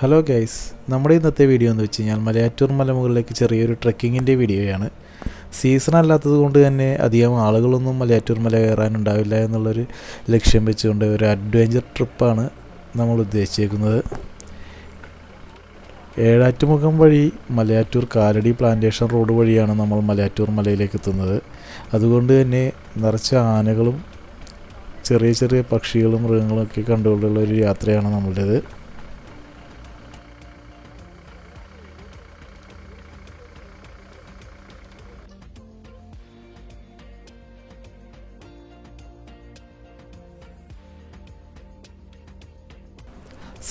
Hello guys നമ്മുടെ ഇന്നത്തെ video എന്ന് വെച്ച് കഴിഞ്ഞാൽ മലയാറ്റൂർ മലമുകളിലേക്ക് ചെറിയൊരു ട്രെക്കിങ്ങിന്റെ വീഡിയോയാണ് സീസൺ അല്ലാത്തത് കൊണ്ട് തന്നെ അധികം ആളുകളൊന്നും മലയാറ്റൂർ മല കയറാനുണ്ടാവില്ല എന്നുള്ളൊരു ലക്ഷ്യം വെച്ചുകൊണ്ട് ഒരു അഡ്വഞ്ചർ ട്രിപ്പാണ് നമ്മൾ ഉദ്ദേശിച്ചേക്കുന്നത്. ഏഴാറ്റുമുഖം വഴി മലയാറ്റൂർ കാലടി പ്ലാന്റേഷൻ റോഡ് വഴിയാണ് നമ്മൾ മലയാറ്റൂർ മലയിലേക്ക് എത്തുന്നത്. അതുകൊണ്ട് തന്നെ നിറച്ച ആനകളും ചെറിയ ചെറിയ പക്ഷികളും മൃഗങ്ങളും ഒക്കെ കണ്ടുകൊണ്ടുള്ള ഒരു യാത്രയാണ് നമ്മളുടേത്.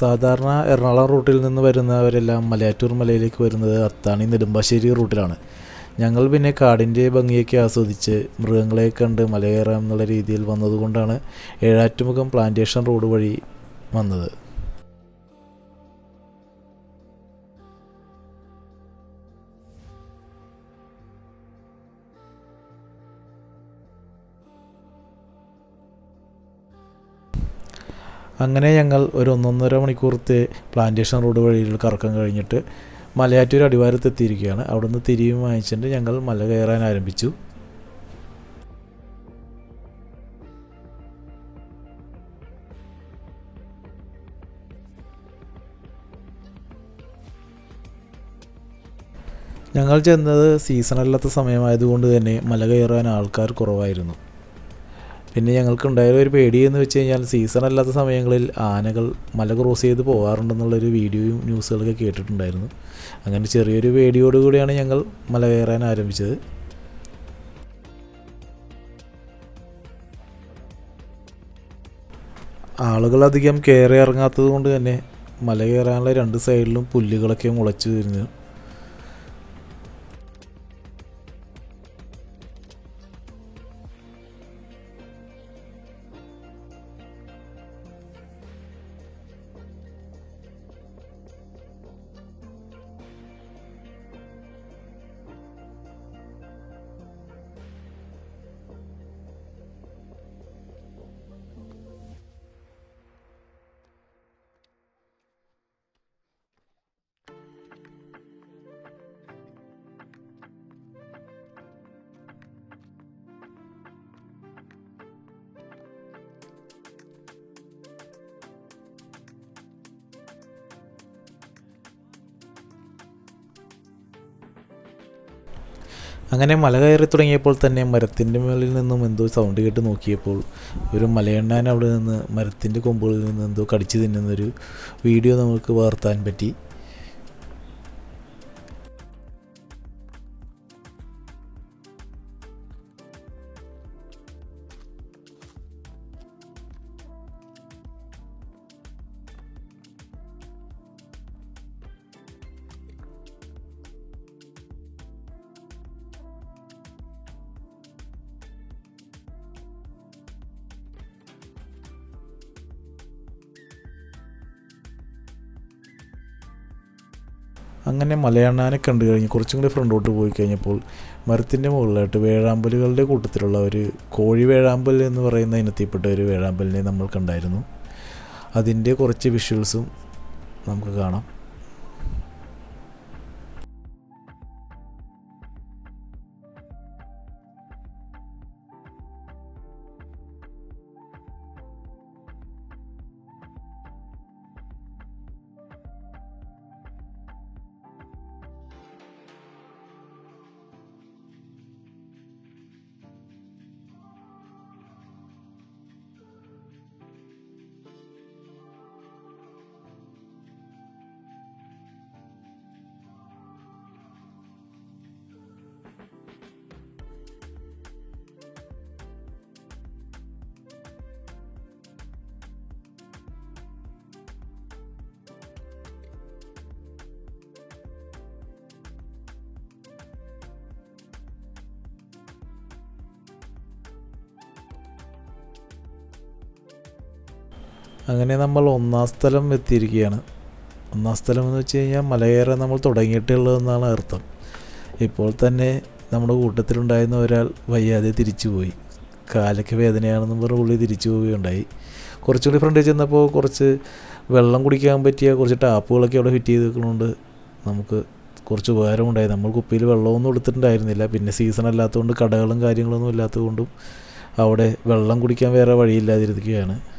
സാധാരണ എറണാകുളം റൂട്ടിൽ നിന്ന് വരുന്നവരെല്ലാം മലയാറ്റൂർ മലയിലേക്ക് വരുന്നത് അത്താണി നെടുമ്പാശ്ശേരി റൂട്ടിലാണ്. ഞങ്ങൾ പിന്നെ കാടിന്റെ ഭംഗിയൊക്കെ ആസ്വദിച്ച് മൃഗങ്ങളെ കണ്ട് മലയേറാം എന്നുള്ള രീതിയിൽ വന്നതുകൊണ്ടാണ് ഏഴാറ്റുമുഖം പ്ലാന്റേഷൻ റോഡ് വഴി വന്നത്. അങ്ങനെ ഞങ്ങൾ ഒരു ഒന്നൊന്നര മണിക്കൂറത്തെ പ്ലാന്റേഷൻ റോഡ് വഴിയിലുള്ള കറക്കം കഴിഞ്ഞിട്ട് മലയാറ്റൂർ അടിവാരത്ത് എത്തിയിരിക്കുകയാണ് അവിടുന്ന് തിരിയും വാങ്ങിച്ചിട്ട് ഞങ്ങൾ മല കയറാൻ ആരംഭിച്ചു. ഞങ്ങൾ ചെന്നത് സീസണല്ലാത്ത സമയമായതുകൊണ്ട് തന്നെ മല കയറാൻ ആൾക്കാർ കുറവായിരുന്നു. പിന്നെ ഞങ്ങൾക്കുണ്ടായ ഒരു പേടി എന്ന് വെച്ച് കഴിഞ്ഞാൽ സീസൺ അല്ലാത്ത സമയങ്ങളിൽ ആനകൾ മല ക്രോസ് ചെയ്ത് പോകാറുണ്ടെന്നുള്ളൊരു വീഡിയോയും ന്യൂസുകളൊക്കെ കേട്ടിട്ടുണ്ടായിരുന്നു. അങ്ങനെ ചെറിയൊരു പേടിയോടുകൂടിയാണ് ഞങ്ങൾ മല കയറാൻ ആരംഭിച്ചത്. ആളുകൾ അധികം കയറി ഇറങ്ങാത്തത് കൊണ്ട് തന്നെ മല കയറാനുള്ള രണ്ട് സൈഡിലും പുല്ലുകളൊക്കെ മുളച്ചു വരുന്നു. അങ്ങനെ മല കയറി തുടങ്ങിയപ്പോൾ തന്നെ മരത്തിന്റെ മുകളിൽ നിന്നും എന്തോ സൗണ്ട് കേട്ട് നോക്കിയപ്പോൾ ഒരു മലയണ്ണാൻ അവിടെ നിന്ന് മരത്തിന്റെ കൊമ്പുകളിൽ നിന്ന് എന്തോ കടിച്ചു തിന്നുന്നൊരു വീഡിയോ നമുക്ക് വാർത്താൻ പറ്റി. അങ്ങനെ മലയണ്ണാനെ കണ്ടു കഴിഞ്ഞ് കുറച്ചും കൂടി ഫ്രണ്ടോട്ട് പോയി കഴിഞ്ഞപ്പോൾ മരത്തിന്റെ മുകളിലായിട്ട് വേഴാമ്പലുകളുടെ കൂട്ടത്തിലുള്ള ഒരു കോഴി വേഴാമ്പൽ എന്ന് പറയുന്ന ഇനത്തിൽപ്പെട്ട ഒരു വേഴാമ്പലിനെ നമ്മൾ കണ്ടായിരുന്നു. അതിന്റെ കുറച്ച് വിഷ്വൽസും നമുക്ക് കാണാം. അങ്ങനെ നമ്മൾ ഒന്നാം സ്ഥലം എത്തിയിരിക്കുകയാണ്. ഒന്നാം സ്ഥലം എന്ന് വെച്ച് കഴിഞ്ഞാൽ മലകയറാൻ നമ്മൾ തുടങ്ങിയിട്ടുള്ളതെന്നാണ് അർത്ഥം. ഇപ്പോൾ തന്നെ നമ്മുടെ കൂട്ടത്തിലുണ്ടായിരുന്ന ഒരാൾ വയ്യാതെ തിരിച്ചുപോയി. കാലൊക്കെ വേദനയാണെന്ന് പറഞ്ഞ് പുള്ളി തിരിച്ചു പോവുകയുണ്ടായി. കുറച്ചുകൂടി ഫ്രണ്ടിൽ ചെന്നപ്പോൾ കുറച്ച് വെള്ളം കുടിക്കാൻ പറ്റിയ കുറച്ച് ടാപ്പുകളൊക്കെ അവിടെ ഫിറ്റ് ചെയ്ത് വെക്കണോണ്ട്. നമുക്ക് കുറച്ച് ഉപകാരമുണ്ടായി. നമ്മൾ കുപ്പിയിൽ വെള്ളമൊന്നും എടുത്തിട്ടുണ്ടായിരുന്നില്ല. പിന്നെ സീസൺ അല്ലാത്തതുകൊണ്ട് കടകളും കാര്യങ്ങളൊന്നും ഇല്ലാത്തതുകൊണ്ടും അവിടെ വെള്ളം കുടിക്കാൻ വേറെ വഴിയില്ലാതിരിക്കുകയാണ്.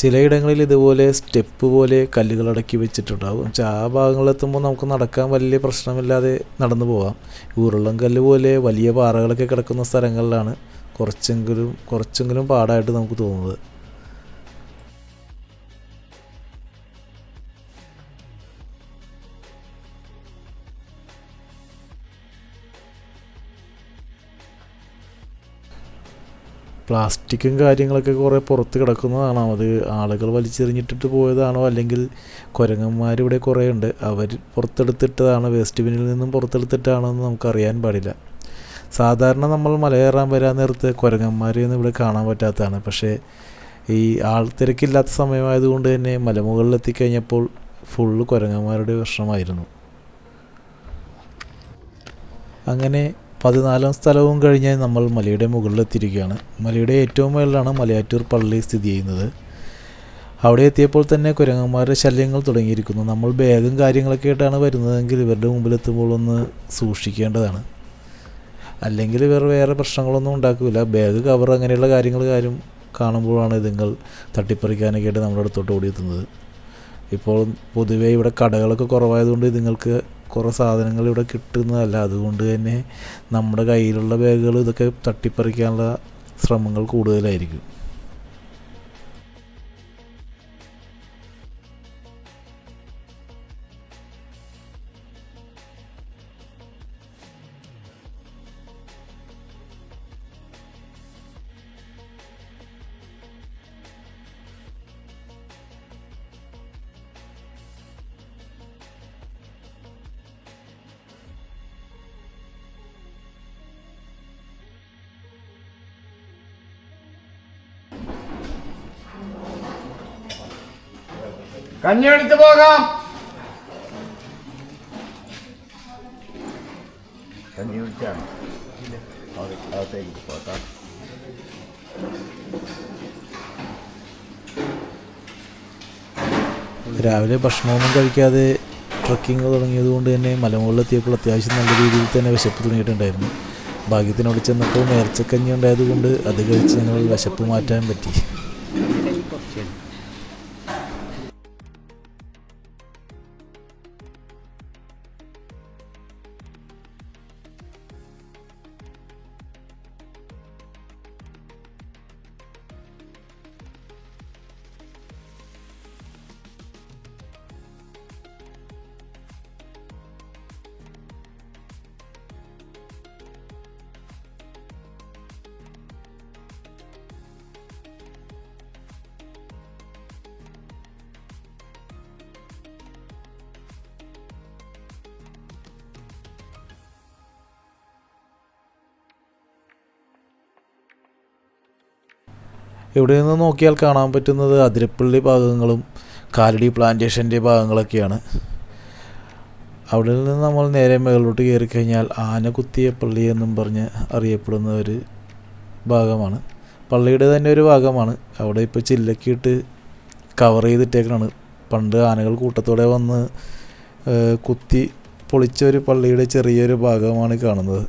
ചിലയിടങ്ങളിൽ ഇതുപോലെ സ്റ്റെപ്പ് പോലെ കല്ലുകൾ അടക്കി വെച്ചിട്ടുണ്ടാവും. പക്ഷേ ആ ഭാഗങ്ങളിലെത്തുമ്പോൾ നമുക്ക് നടക്കാൻ വലിയ പ്രശ്നമില്ലാതെ നടന്നു പോകാം ഉരുളം കല്ല് പോലെ വലിയ പാറകളൊക്കെ കിടക്കുന്ന സ്ഥലങ്ങളിലാണ് കുറച്ചെങ്കിലും കുറച്ചെങ്കിലും പാടായിട്ട് നമുക്ക് തോന്നുന്നത്. പ്ലാസ്റ്റിക്കും കാര്യങ്ങളൊക്കെ കുറേ പുറത്ത് കിടക്കുന്നതാണോ. അത് ആളുകൾ വലിച്ചെറിഞ്ഞിട്ടിട്ട് പോയതാണോ? അല്ലെങ്കിൽ കുരങ്ങന്മാർ ഇവിടെ കുറേ ഉണ്ട്. അവർ പുറത്തെടുത്തിട്ടതാണോ വേസ്റ്റ് ബിന്നിൽ നിന്നും പുറത്തെടുത്തിട്ടാണോ എന്ന് നമുക്കറിയാൻ പാടില്ല. സാധാരണ നമ്മൾ മലയേറാൻ വരാൻ നേരത്ത് കുരങ്ങന്മാരെയൊന്നും ഇവിടെ കാണാൻ പറ്റാത്തതാണ്. പക്ഷേ ഈ ആൾ തിരക്കില്ലാത്ത സമയമായതുകൊണ്ട് തന്നെ മലമുകളിൽ എത്തിക്കഴിഞ്ഞപ്പോൾ ഫുള്ള് കുരങ്ങന്മാരുടെ പ്രശ്നമായിരുന്നു അങ്ങനെ പതിനാലാം സ്ഥലവും കഴിഞ്ഞ് നമ്മൾ മലയുടെ മുകളിലെത്തിയിരിക്കുകയാണ്. മലയുടെ ഏറ്റവും മുകളിലാണ് മലയാറ്റൂർ പള്ളി സ്ഥിതി ചെയ്യുന്നത്. അവിടെ എത്തിയപ്പോൾ തന്നെ കുരങ്ങന്മാരുടെ ശല്യങ്ങൾ തുടങ്ങിയിരിക്കുന്നു. നമ്മൾ ബാഗും കാര്യങ്ങളൊക്കെ ആയിട്ടാണ് വരുന്നതെങ്കിൽ ഇവരുടെ മുമ്പിലെത്തുമ്പോൾ ഒന്ന് സൂക്ഷിക്കേണ്ടതാണ്. അല്ലെങ്കിൽ ഇവർ വേറെ പ്രശ്നങ്ങളൊന്നും ഉണ്ടാക്കില്ല. ബാഗ് കവർ അങ്ങനെയുള്ള കാര്യങ്ങൾ കാര്യം കാണുമ്പോഴാണ് ഇതുങ്ങൾ തട്ടിപ്പറിക്കാനൊക്കെ ആയിട്ട് നമ്മുടെ അടുത്തോട്ട് ഓടിയെത്തുന്നത്. ഇപ്പോൾ പൊതുവേ ഇവിടെ കടകളൊക്കെ കുറവായതുകൊണ്ട് ഇതുങ്ങൾക്ക് കുറേ സാധനങ്ങൾ ഇവിടെ കിട്ടുന്നതല്ല. അതുകൊണ്ട് തന്നെ നമ്മുടെ കയ്യിലുള്ള ബാഗുകൾ ഇതൊക്കെ തട്ടിപ്പറിക്കാനുള്ള ശ്രമങ്ങൾ കൂടുതലായിരിക്കും. കഞ്ഞെടുത്ത് പോകാം. കഞ്ഞി പോകാം. രാവിലെ ഭക്ഷണമൊന്നും കഴിക്കാതെ ട്രക്കിംഗ് തുടങ്ങിയത് കൊണ്ട് തന്നെ മലമുകളിലെത്തിയപ്പോൾ അത്യാവശ്യം നല്ല രീതിയിൽ തന്നെ വിശപ്പ് തുടങ്ങിയിട്ടുണ്ടായിരുന്നു. ഭാഗ്യത്തിനോട് ചെന്നപ്പോൾ നേർച്ചക്കഞ്ഞി ഉണ്ടായതുകൊണ്ട് അത് കഴിച്ച് ഞങ്ങൾ വിശപ്പ് മാറ്റാൻ പറ്റി. ഇവിടെ നിന്ന് നോക്കിയാൽ കാണാൻ പറ്റുന്നത് അതിരപ്പള്ളി ഭാഗങ്ങളും കാലടി പ്ലാന്റേഷന്റെ ഭാഗങ്ങളൊക്കെയാണ്. അവിടെ നിന്ന് നമ്മൾ നേരെ മുകളിലോട്ട് കയറി കഴിഞ്ഞാൽ ആന കുത്തിയ പള്ളി എന്നും പറഞ്ഞ് അറിയപ്പെടുന്ന ഒരു ഭാഗമാണ്. പള്ളിയുടെ തന്നെ ഒരു ഭാഗമാണ്. അവിടെ ഇപ്പോൾ ചില്ലക്കിയിട്ട് കവർ ചെയ്തിട്ടേക്കാണ് പണ്ട് ആനകൾ കൂട്ടത്തോടെ വന്ന് കുത്തി പൊളിച്ച ഒരു പള്ളിയുടെ ചെറിയൊരു ഭാഗമാണ് കാണുന്നത്.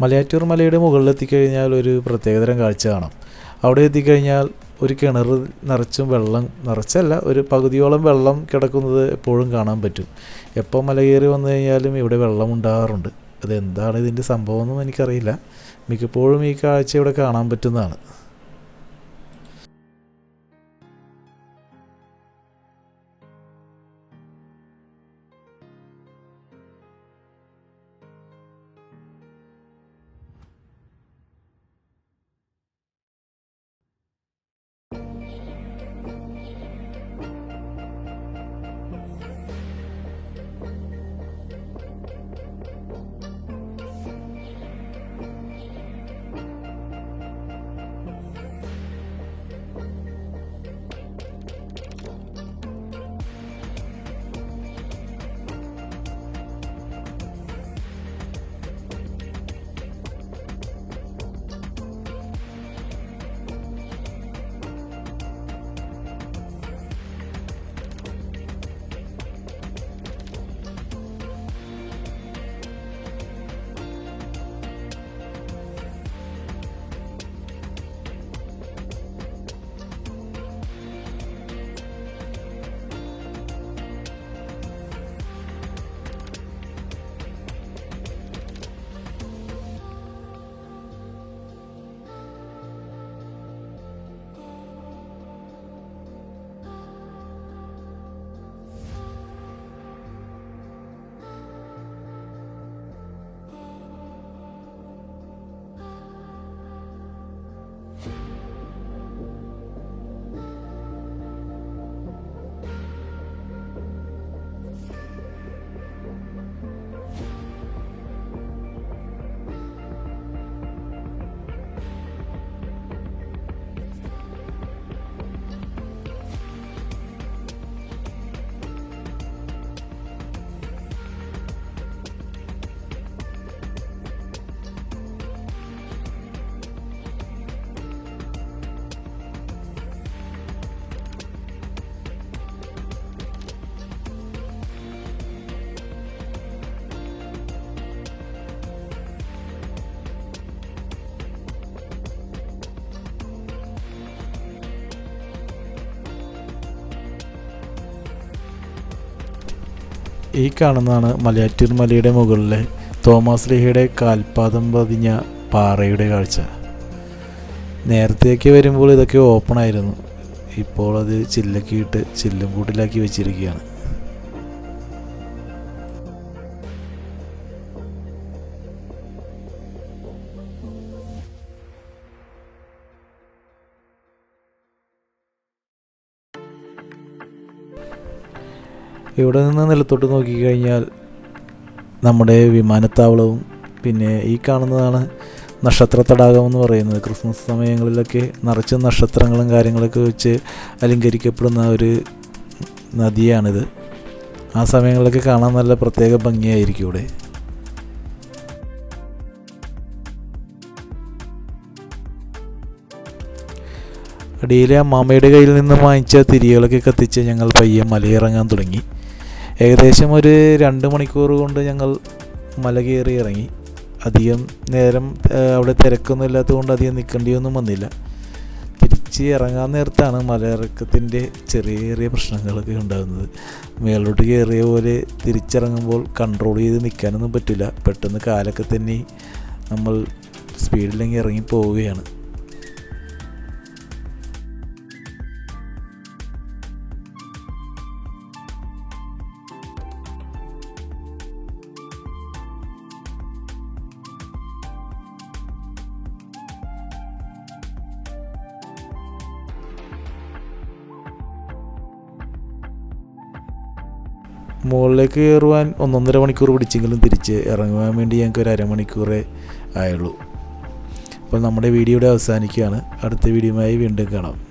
മലയാറ്റൂർ മലയുടെ മുകളിൽ എത്തിക്കഴിഞ്ഞാൽ ഒരു പ്രത്യേകതരം കാഴ്ച കാണാം. അവിടെ എത്തിക്കഴിഞ്ഞാൽ ഒരു കിണർ നിറച്ചും വെള്ളം നിറച്ചല്ല ഒരു പകുതിയോളം വെള്ളം കിടക്കുന്നത് എപ്പോഴും കാണാൻ പറ്റും. എപ്പോൾ മല കയറി വന്നു കഴിഞ്ഞാലും ഇവിടെ വെള്ളം ഉണ്ടാകാറുണ്ട്. അതെന്താണ് ഇതിന്റെ സംഭവമൊന്നും എനിക്കറിയില്ല. മിക്കപ്പോഴും ഈ കാഴ്ച ഇവിടെ കാണാൻ പറ്റുന്നതാണ്. ഈ കാണുന്നതാണ് മലയാറ്റൂർ മലയുടെ മുകളിലെ തോമസ് ലീഹയുടെ കാൽപാദം പതിഞ്ഞ പാറയുടെ കാഴ്ച. നേരത്തെയൊക്കെ വരുമ്പോൾ ഇതൊക്കെ ഓപ്പൺ ആയിരുന്നു. ഇപ്പോൾ അത് ചില്ലക്കിയിട്ട് ചില്ലും കൂട്ടിലാക്കി വെച്ചിരിക്കുകയാണ്. ഇവിടെ നിന്ന് നിലത്തോട്ട് നോക്കിക്കഴിഞ്ഞാൽ നമ്മുടെ വിമാനത്താവളവും പിന്നെ ഈ കാണുന്നതാണ് നക്ഷത്ര തടാകം എന്ന് പറയുന്നത്. ക്രിസ്മസ് സമയങ്ങളിലൊക്കെ നിറച്ച് നക്ഷത്രങ്ങളും കാര്യങ്ങളൊക്കെ വെച്ച് അലങ്കരിക്കപ്പെടുന്ന ഒരു നദിയാണിത്. ആ സമയങ്ങളിലൊക്കെ കാണാൻ നല്ല പ്രത്യേക ഭംഗിയായിരിക്കും ഇവിടെ. അടിയിലെ അമ്മാമ്മയുടെ കയ്യിൽ നിന്ന് വാങ്ങിച്ച തിരികളൊക്കെ കത്തിച്ച് ഞങ്ങൾ പയ്യെ മലയിറങ്ങാൻ തുടങ്ങി. ഏകദേശം ഒരു രണ്ട് മണിക്കൂർ കൊണ്ട് ഞങ്ങൾ മല കയറി ഇറങ്ങി. അധികം നേരം അവിടെ തിരക്കൊന്നും ഇല്ലാത്തതുകൊണ്ട് അധികം നിൽക്കേണ്ടിയൊന്നും വന്നില്ല. തിരിച്ച് ഇറങ്ങാൻ നേരത്താണ് മലയിറക്കത്തിന്റെ ചെറിയ ചെറിയ പ്രശ്നങ്ങളൊക്കെ ഉണ്ടാകുന്നത്. മേലോട്ട് കയറിയ പോലെ തിരിച്ചിറങ്ങുമ്പോൾ കൺട്രോൾ ചെയ്ത് നിൽക്കാനൊന്നും പറ്റില്ല. പെട്ടെന്ന് കാലൊക്കെ തന്നെ നമ്മൾ സ്പീഡിലെങ്കിൽ ഇറങ്ങി പോവുകയാണ്. മുകളിലേക്ക് കയറുവാൻ ഒന്നൊന്നര മണിക്കൂർ പിടിച്ചെങ്കിലും തിരിച്ച് ഇറങ്ങുവാൻ വേണ്ടി ഞങ്ങൾക്ക് ഒരു അരമണിക്കൂറേ ആയുള്ളൂ. അപ്പോൾ നമ്മുടെ വീഡിയോയുടെ അവസാനിക്കുകയാണ്. അടുത്ത വീഡിയോയുമായി വീണ്ടും കാണാം.